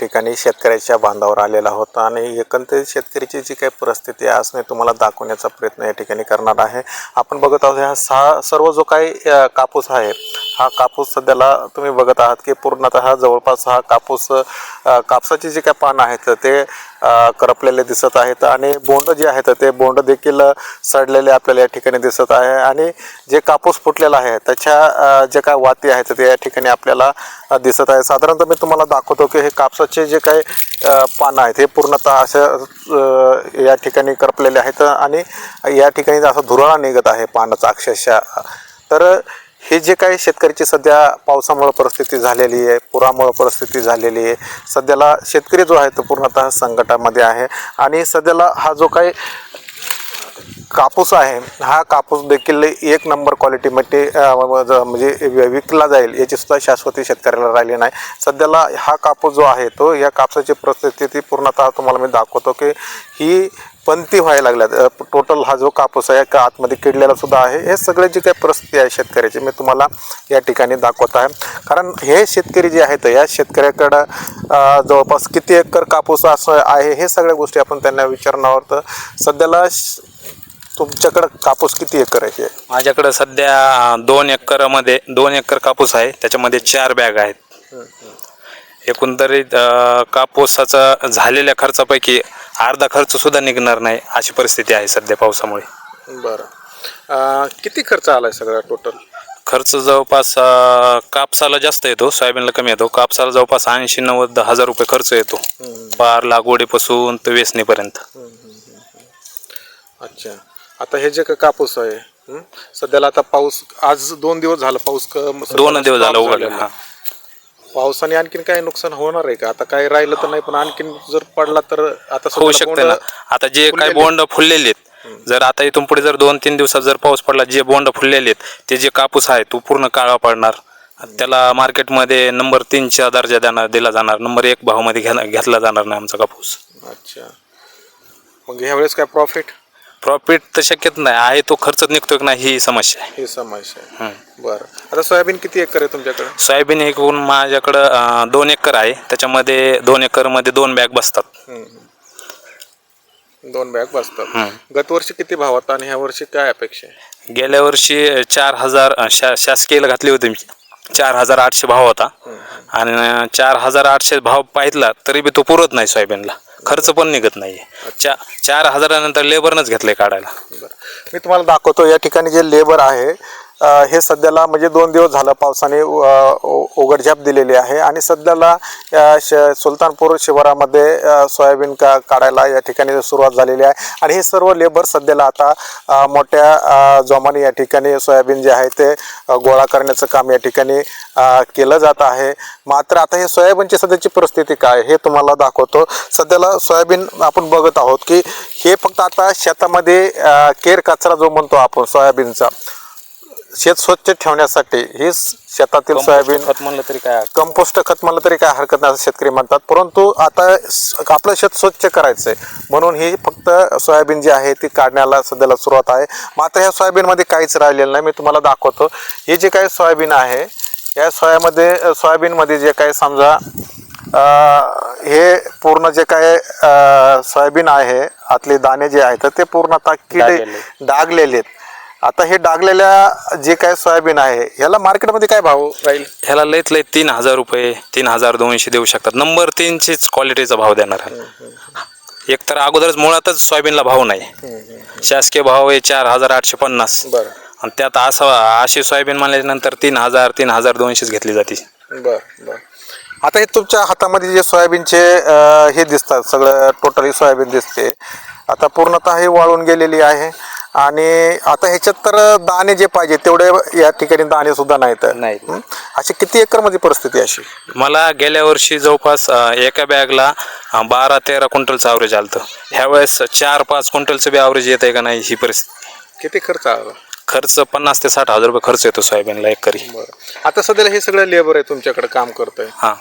ठिकाणी शेतकऱ्याच्या बांधावर आलेला होता आणि एकंदरीत शेतकऱ्याची जी काही परिस्थिती आहे आज मी तुम्हाला दाखवण्याचा प्रयत्न या ठिकाणी करणार आहे. आपण बघत आहोत हा सा सर्व जो काही कापूस आहे हा कापूस सध्याला तुम्ही बघत आहात की पूर्णतः जवळपास हा कापूस कापसाचे कापसाची जी काही पानं आहेत ते करपलेले दिसत आहेत आणि बोंड जे आहेत ते बोंड देखील सडलेले आपल्याला या ठिकाणी दिसत आहे आणि जे कापूस फुटलेला आहे त्याच्या जे काय वाती आहेत ते या ठिकाणी आपल्याला दिसत आहे. साधारणतः मी तुम्हाला दाखवतो की हे कापसाचे जे काही पानं आहेत हे पूर्णतः अशा या ठिकाणी करपलेले आहेत आणि या ठिकाणी असं धुराळा निघत आहे पानाचा अक्षरशः. तर हे जे काही शेतकऱ्याची सध्या पावसामुळं परिस्थिती झालेली आहे पुरामुळं परिस्थिती झालेली आहे सध्याला शेतकरी जो आहे तो पूर्णतः संकटामध्ये आहे आणि सध्याला हा जो काही कापूस आहे हा कापूस देखील एक नंबर क्वालिटीमध्ये अ, व- म्हणजे विकला जाईल याची सुद्धा शाश्वती शेतकऱ्याला राहिली नाही. सध्याला हा कापूस जो आहे तो या कापसाची परिस्थिती ती पूर्णतः तुम्हाला मी दाखवतो की ही पंती व्हायला लागल्यात. टोटल हा जो कापूस आहे का आतमध्ये किडलेला सुद्धा आहे हे सगळे जी काही परिस्थिती आहे शेतकऱ्याची मी तुम्हाला या ठिकाणी दाखवत आहे. कारण हे शेतकरी जे आहेत या शेतकऱ्याकडं जवळपास किती एकर कापूस असं आहे हे सगळ्या गोष्टी आपण त्यांना विचारणार आहोत. सध्याला श- तुमच्याकडं कापूस किती एकर आहे माझ्याकडं सध्या दोन एकरमध्ये दोन एकर कापूस आहे. त्याच्यामध्ये चार बॅग आहेत. एकंदरीत अं, कापूसाचा झालेल्या खर्चापैकी अर्धा खर्च सुद्धा निघणार नाही अशी परिस्थिती आहे सध्या पावसामुळे. बरं. किती खर्च आलाय सगळा टोटल खर्च जवळपास अं, कापसाला जास्त येतो सोयाबीनला कमी येतो. कापसाला जवळपास ऐंशी नव्वद हजार रुपये खर्च येतो. पार लागवडीपासून तर वेचणीपर्यंत अच्छा. आता हे जे का कापूस आहे हं? सध्याला आता पाऊस आज दोन दिवस झाला पाऊस क- दोन दिवस झाला उघडला. हा पावसाने आणखीन काही नुकसान होणार आहे का? आता काही राहिलं तर नाही पण आणखीन जर पडला तर आता होऊ सध्याला शकते ना. बोंड- आता जे काही फुललेले. बोंड फुललेले आहेत जर आता इथून पुढे जर दोन तीन दिवसात जर पाऊस पडला जे बोंड फुललेले आहेत ते जे कापूस आहे तो पूर्ण काळा पडणार. त्याला मार्केटमध्ये नंबर तीनचा दर्जा देणार दिला जाणार. नंबर एक भावामध्ये घेतला जाणार नाही आमचा कापूस. अच्छा. मग ह्या वेळेस काय प्रॉफिट प्रॉफिट तर शक्यत नाही. आहे तो खर्च निघतो की नाही ही समस्या आहे. ही समस्या आहे. बरं. आता सोयाबीन किती एकर आहे तुमच्याकडे? सोयाबीन एकूण माझ्याकडं अं, दोन एकर आहे. त्याच्यामध्ये दोन एकरमध्ये दोन बॅग बसतात. दोन बॅग बसतात. हम्म. गत वर्षी किती भाव होता आणि ह्या वर्षी काय अपेक्षा आहे? गेल्या वर्षी चार हजार अं, शा शासकीयला घातली होती मी. चार हजार आठशे भाव होता. आणि अं, चार हजार आठशे भाव पाहितला तरी बी तो पुरत नाही सोयाबीनला. खर्च पण निघत नाही चा चार हजारानंतर लेबरनंच घेतलंय काढायला. बरं. मी तुम्हाला दाखवतो या ठिकाणी जे लेबर आहे हे सध्याला म्हणजे दोन दिवस झालं पावसाने उघडझाप दिलेली आहे आणि सध्याला या श सुलतानपूर शिवारामध्ये सोयाबीन का काढायला या ठिकाणी सुरुवात झालेली आहे. आणि हे सर्व लेबर सध्याला आता मोठ्या जोमाने या ठिकाणी सोयाबीन जे आहे ते गोळा करण्याचं काम या ठिकाणी केलं जात आहे. मात्र आता हे सोयाबीनची सध्याची परिस्थिती काय हे तुम्हाला दाखवतो. सध्याला सोयाबीन आपण बघत आहोत की हे फक्त आता शेतामध्ये केर कचरा जो म्हणतो आपण सोयाबीनचा शेत स्वच्छ ठेवण्यासाठी ही शेतातील सोयाबीन खत म्हणलं तरी काय कंपोस्ट खत म्हणलं तरी काय हरकत नाही असं शेतकरी म्हणतात. परंतु आता आपलं शेत स्वच्छ करायचं आहे म्हणून ही फक्त सोयाबीन जी आहे ती काढण्याला सध्याला सुरुवात आहे. मात्र ह्या सोयाबीनमध्ये काहीच राहिलेलं नाही. मी तुम्हाला दाखवतो. हे जे काही सोयाबीन आहे या सोयामध्ये सोयाबीनमध्ये जे काही समजा हे पूर्ण जे काय सोयाबीन आहे आतले दाणे जे आहेत ते पूर्णतः किडे डागलेले. डागलेले आहेत. आता हे डागलेल्या जे काय सोयाबीन आहे ह्याला मार्केटमध्ये काय भाव राहील? ह्याला लईत लई तीन हजार रुपये तीन हजार दोनशे देऊ शकतात. नंबर तीनचीच क्वालिटीचा भाव देणार आहे. एक तर अगोदरच मुळातच सोयाबीनला भाव नाही. शासकीय भाव आहे चार हजार आठशे पन्नास. बरं. आणि त्यात असं अशी सोयाबीन मानल्यानंतर तीन हजार तीन हजार दोनशेच घेतली जाते. बर बर. आता हे तुमच्या हातामध्ये जे सोयाबीनचे हे दिसतात सगळं टोटली सोयाबीन दिसते. आता पूर्णतः हे वाळून गेलेली आहे. आणि आता ह्याच्यात तर दाणे जे पाहिजे तेवढे या ठिकाणी दाणे सुद्धा नाहीत. नाहीत. हं? अशी किती एकरमध्ये परिस्थिती अशी? मला गेल्या वर्षी जवळपास अं, एका बॅगला अं, बारा तेरा क्विंटलचं ॲव्हरेज आलं ह्यावेळेस चार पाच क्विंटलचं बी ॲव्हरेज येत आहे का नाही ही परिस्थिती. किती खर्च आला? खर्च पन्नास ते साठ हजार रुपये खर्च येतो सोयाबीनला एकरी. बरं. आता सध्याला हे सगळं लेबर आहे तुमच्याकडे काम करतंय. हां.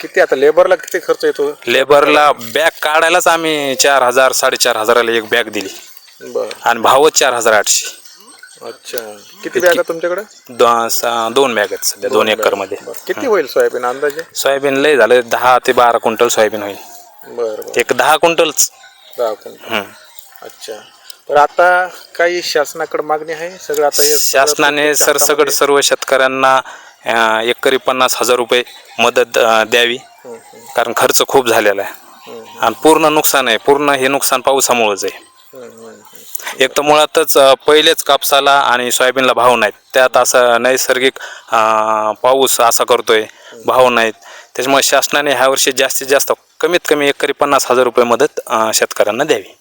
किती आता लेबरला किती खर्च येतो? लेबरला बॅग काढायलाच आम्ही चार हजार साडेचार हजाराला एक बॅग दिली. बरं. आणि भावच चार हजार आठशे. अच्छा. किती बॅगा तुमच्याकडे? दो- सा- दोन बॅग आहेत सध्या दोन एकरमध्ये. किती होईल सोयाबीन अंदाजे? सोयाबीन लय झालं दहा ते बारा क्विंटल सोयाबीन होईल. बरं बरं. एक दहा क्विंटलच. दहा क्विंटल. हं. अच्छा. तर आता काही शासनाकडे मागणी आहे? सगळं आता हे सगळं शासनाने तुमच्या सरसकट हातामध्ये सर्व शेतकऱ्यांना अं, एकरी पन्नास हजार रुपये मदत अं, द्यावी. हं, हं, कारण खर्च खूप झालेला आहे. हं, आणि पूर्ण नुकसान आहे. पूर्ण हे नुकसान पावसामुळेच आहे. हं, हं, हं. एक तर मुळातच पहिलेच कापसाला आणि सोयाबीनला भाव नाहीत. त्यात असं नैसर्गिक पाऊस असा करतोय भाव नाहीत. त्याच्यामुळे शासनाने ह्या वर्षी जास्तीत जास्त कमीत कमी एकरी पन्नास हजार रुपये मदत शेतकऱ्यांना द्यावी.